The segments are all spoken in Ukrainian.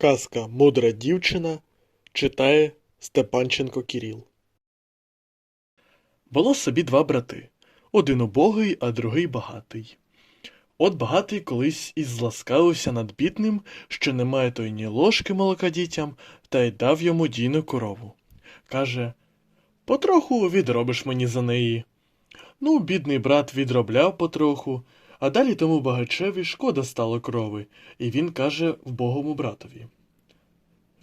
Казка Мудра дівчина читає Степанченко Кіріл. Було собі два брати. Один убогий, а другий багатий. От багатий колись і зласкавився над бідним, що немає той ні ложки молока дітям, та й дав йому дійну корову. Каже Потроху відробиш мені за неї. Ну, бідний брат відробляв потроху, а далі тому багачеві шкода стало корови, і він каже вбогому братові.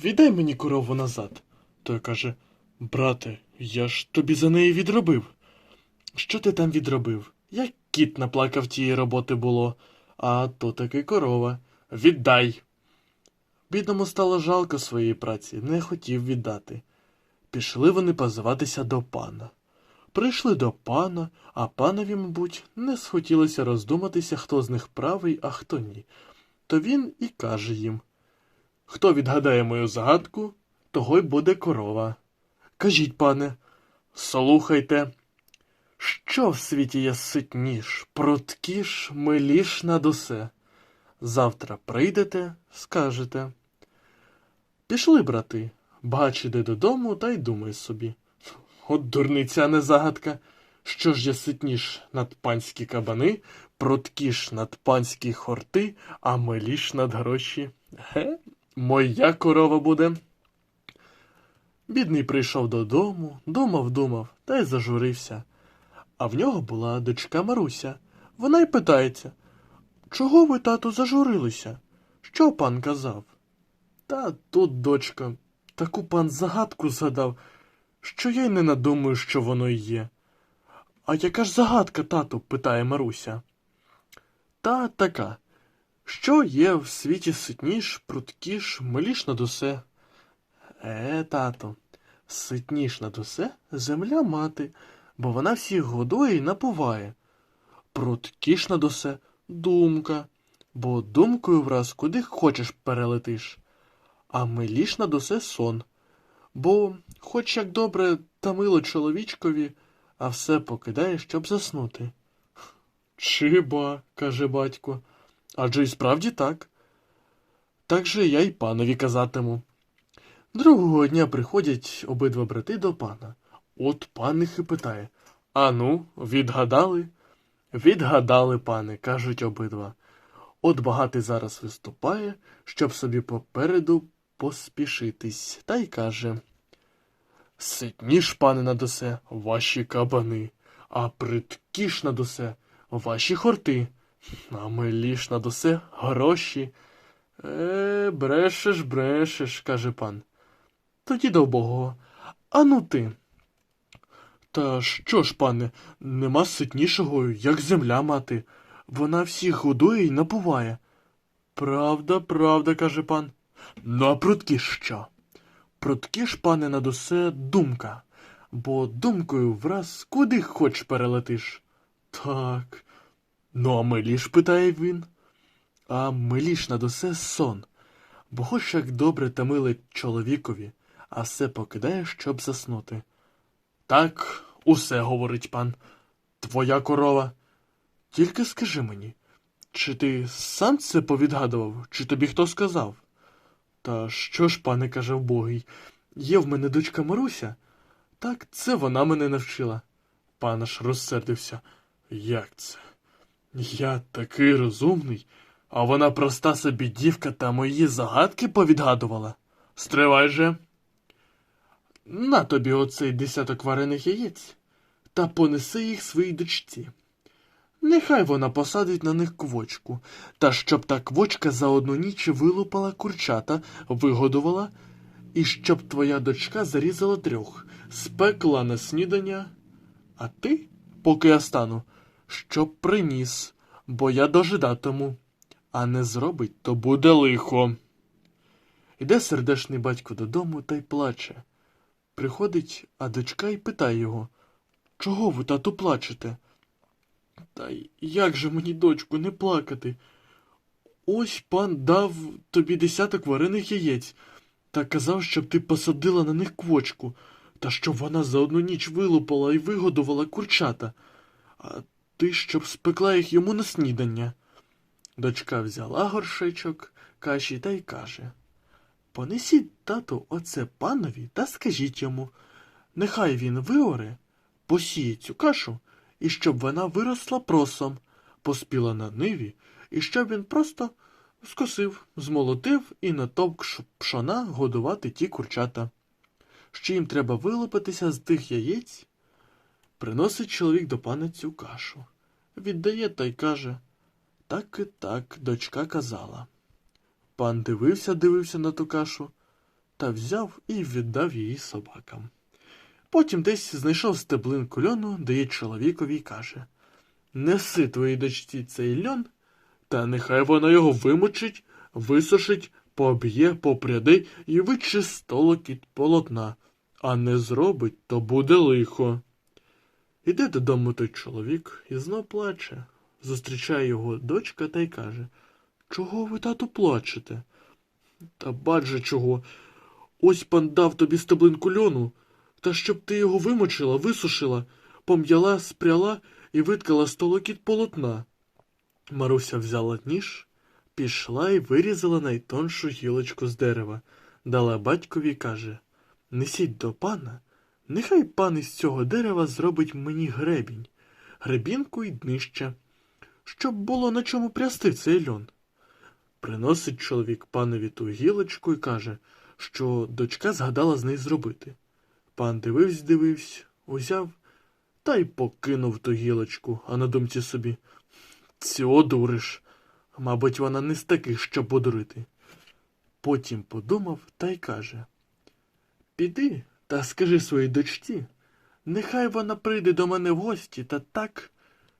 Віддай мені корову назад. Той каже Брате, я ж тобі за неї відробив. Що ти там відробив? Як кіт наплакав тієї роботи було, а то таки корова. Віддай. Бідному стало жалко своєї праці, не хотів віддати. Пішли вони позиватися до пана. Прийшли до пана, а панові, мабуть, не схотілося роздуматися, хто з них правий, а хто ні. То він і каже їм Хто відгадає мою загадку, того й буде корова. Кажіть, пане, слухайте. Що в світі є ситніш, пруткіш, миліш над усе? Завтра прийдете, скажете. Пішли, брати, бач іде додому та й думай собі. От дурниця не загадка. Що ж є ситніш над панські кабани, пруткіш над панські хорти, а миліш над гроші? Ге? Моя корова буде. Бідний прийшов додому, думав, думав, та й зажурився. А в нього була дочка Маруся. Вона й питається Чого ви, тату, зажурилися? Що пан казав? Та тут, дочка, таку пан загадку згадав, що я й не надумаю, що воно й є. А яка ж загадка, тату? питає Маруся. Та така. Що є в світі ситніш, пруткіш, миліш над усе? Е, тато, ситніш над усе земля мати, бо вона всіх годує і напуває. Пруткіш над усе думка, бо думкою враз куди хочеш перелетиш. А миліш над усе сон, бо хоч як добре та мило чоловічкові, а все покидає, щоб заснути. Чиба, каже батько, адже й справді так. Так же я й панові казатиму. Другого дня приходять обидва брати до пана. От пан їх і питає Ану, відгадали? Відгадали, пане, кажуть обидва. От багатий зараз виступає, щоб собі попереду поспішитись, та й каже Ситніш, пане, над усе, ваші кабани, а приткіш над усе, ваші хорти, а миліш над усе гроші. Е, брешеш, брешеш, каже пан. Тоді до Богого. Ану ти. Та що ж, пане, нема ситнішого, як земля мати. Вона всіх годує і напуває. Правда, правда, каже пан. Ну, а прутки що? Прутки ж, пане, над усе думка, бо думкою враз куди хоч перелетиш. Так. Ну, а миліш, питає він. А миліш над усе сон, бо хоч як добре та миле чоловікові, а все покидає, щоб заснути. Так, усе говорить пан. Твоя корова. Тільки скажи мені, чи ти сам це повідгадував, чи тобі хто сказав? Та що ж, пане, каже вбогий, є в мене дочка Маруся? Так це вона мене навчила. Пан аж розсердився. Як це? Я такий розумний, а вона проста собі дівка та мої загадки повідгадувала. Стривай же. На тобі оцей десяток варених яєць та понеси їх своїй дочці. Нехай вона посадить на них квочку, та щоб та квочка за одну ніч вилупала курчата, вигодувала, і щоб твоя дочка зарізала трьох, спекла на снідання, а ти, поки я стану, щоб приніс, бо я дожидатиму, а не зробить, то буде лихо. Іде сердешний батько додому та й плаче. Приходить, а дочка й питає його Чого ви, тату, плачете? Та як же мені, дочку, не плакати? Ось пан дав тобі десяток варених яєць та казав, щоб ти посадила на них квочку, та щоб вона за одну ніч вилупала і вигодувала курчата, а ти щоб спекла їх йому на снідання. Дочка взяла горшечок каші та й каже Понесіть тату оце панові та скажіть йому, нехай він виоре, посіє цю кашу, і щоб вона виросла просом, поспіла на ниві, і щоб він просто скосив, змолотив і натовк пшона годувати ті курчата. Що їм треба вилупитися з тих яєць, приносить чоловік до пана цю кашу, віддає та й каже так і так, дочка казала. Пан дивився, дивився на ту кашу та взяв і віддав її собакам. Потім десь знайшов стеблинку льону, дає чоловікові й каже Неси твоїй дочці цей льон, та нехай вона його вимочить, висушить, поб'є, попряде і виче столокіт полотна, а не зробить, то буде лихо. Іде додому той чоловік і знов плаче. Зустрічає його дочка та й каже Чого ви, тату, плачете? Та бач чого. Ось пан дав тобі стеблинку льону, та щоб ти його вимочила, висушила, пом'яла, спряла і виткала столокіт полотна. Маруся взяла ніж, пішла і вирізала найтоншу гілочку з дерева, дала батькові і каже Несіть до пана, нехай пан із цього дерева зробить мені гребінь, гребінку й днище, щоб було на чому прясти цей льон. Приносить чоловік панові ту гілочку і каже, що дочка згадала з неї зробити. Пан дивився, дивився, узяв та й покинув ту гілочку, а на думці собі Цього дуриш. Мабуть, вона не з таких, щоб подурити. Потім подумав та й каже Піди та скажи своїй дочці, нехай вона прийде до мене в гості та так,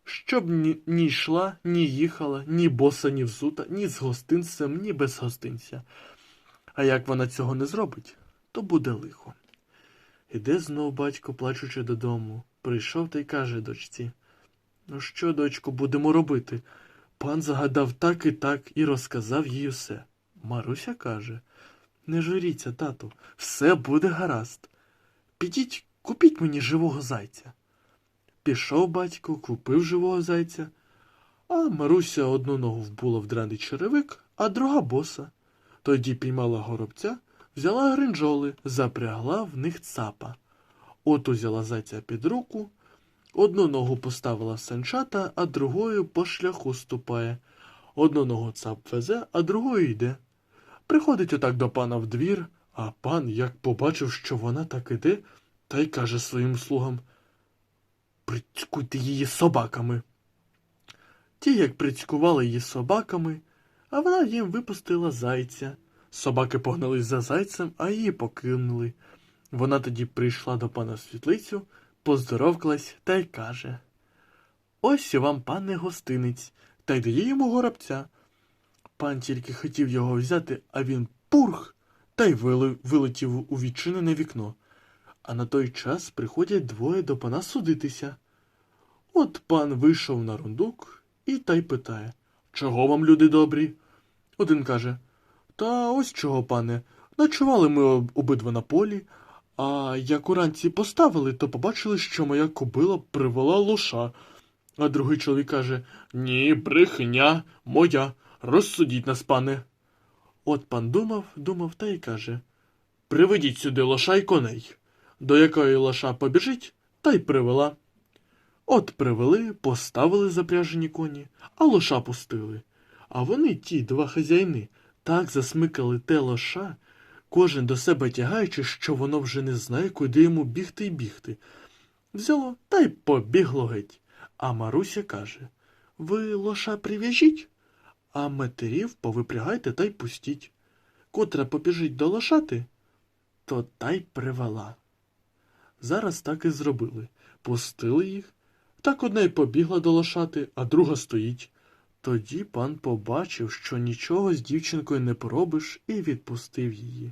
щоб ні, ні йшла, ні їхала, ні боса, ні взута, ні з гостинцем, ні без гостинця. А як вона цього не зробить, то буде лихо. Іде знов батько, плачучи додому. Прийшов та й каже дочці. Ну що, дочко, будемо робити? Пан загадав так і так і розказав їй усе. Маруся каже Не журіться, тату, все буде гаразд. Підіть, купіть мені живого зайця. Пішов батько, купив живого зайця, а Маруся одну ногу вбула в драний черевик, а друга боса. Тоді піймала горобця, взяла гринджоли, запрягла в них цапа. От узяла зайця під руку, одну ногу поставила санчата, а другою по шляху ступає. Одну ногу цап везе, а другою йде. Приходить отак до пана в двір, а пан, як побачив, що вона так іде, та й каже своїм слугам Прицькуйте її собаками. Ті, як прицькували її собаками, а вона їм випустила зайця. Собаки погнались за зайцем, а її покинули. Вона тоді прийшла до пана світлицю, поздоровкалась та й каже Ось і вам, пане гостинець, та й дає йому горобця. Пан тільки хотів його взяти, а він пурх та й вилетів у відчинене вікно. А на той час приходять двоє до пана судитися. От пан вийшов на рундук і та й питає Чого вам, люди добрі? Один каже Та ось чого, пане. Ночували ми обидва на полі, а як уранці поставили, то побачили, що моя кобила привела лоша. А другий чоловік каже Ні, брехня моя. Розсудіть нас, пане. От пан думав, думав та й каже Приведіть сюди лоша й коней. До якої лоша побіжить, та й привела. От привели, поставили запряжені коні, а лоша пустили. А вони, ті два хазяїни, так засмикали те лоша, кожен до себе тягаючи, що воно вже не знає, куди йому бігти й бігти. Взяло та й побігло геть. А Маруся каже Ви лоша прив'яжіть, а матерів повипрягайте та й пустіть. Котра побіжить до лошати, то та й привела. Зараз так і зробили. Пустили їх, так одна й побігла до лошати, а друга стоїть. Тоді пан побачив, що нічого з дівчинкою не поробиш, і відпустив її.